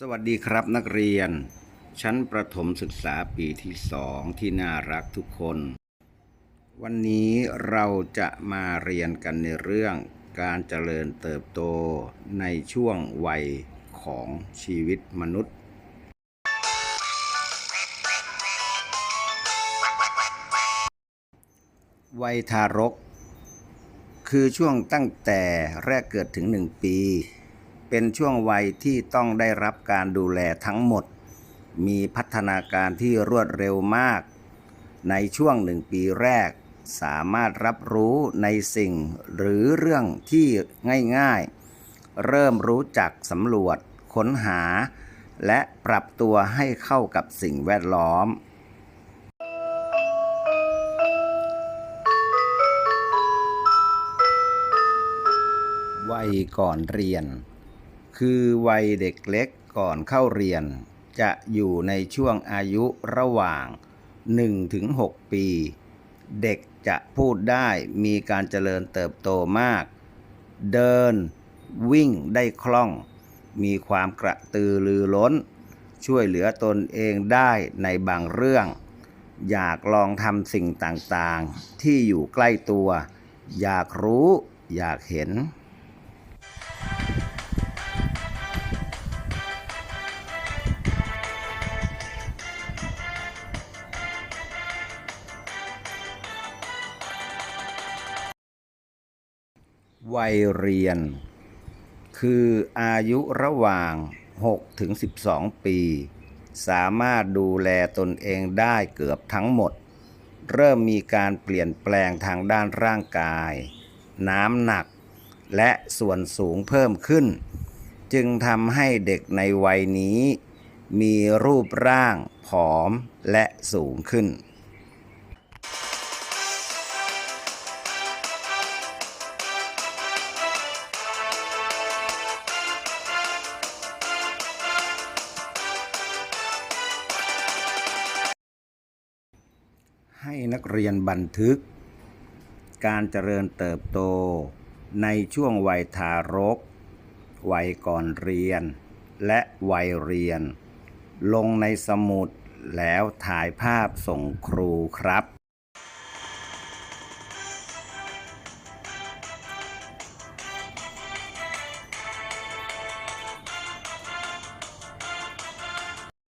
สวัสดีครับนักเรียน ชั้นประถมศึกษาปีที่สองที่น่ารักทุกคน วันนี้เราจะมาเรียนกันในเรื่องการเจริญเติบโตในช่วงวัยของชีวิตมนุษย์ วัยทารก คือช่วงตั้งแต่แรกเกิดถึงหนึ่งปี เป็นช่วงวัยที่ต้องได้รับการดูแลทั้งหมด มีพัฒนาการที่รวดเร็วมาก ในช่วงหนึ่งปีแรก สามารถรับรู้ในสิ่งหรือเรื่องที่ง่ายๆ เริ่มรู้จักสำรวจ ค้นหา และปรับตัวให้เข้ากับสิ่งแวดล้อมวัยก่อนเรียน คือวัยเด็กเล็กก่อนเข้าเรียน จะอยู่ในช่วงอายุระหว่าง 1-6 ปี เด็กจะพูดได้มีการเจริญเติบโตมาก เดิน วิ่งได้คล่อง มีความกระตือรือร้น ช่วยเหลือตนเองได้ในบางเรื่อง อยากลองทำสิ่งต่างๆ ที่อยู่ใกล้ตัว อยากรู้ อยากเห็น วัยเรียน คืออายุระหว่าง 6 ถึง 12 ปี สามารถดูแลตนเองได้เกือบทั้งหมด เริ่มมีการเปลี่ยนแปลงทางด้านร่างกาย น้ำหนัก และส่วนสูงเพิ่มขึ้น จึงทำให้เด็กในวัยนี้ มีรูปร่างผอมและสูงขึ้น ให้นักเรียนบันทึก การเจริญเติบโตในช่วงวัยทารก วัยก่อนเรียน และวัยเรียน ลงในสมุดแล้วถ่ายภาพส่งครูครับ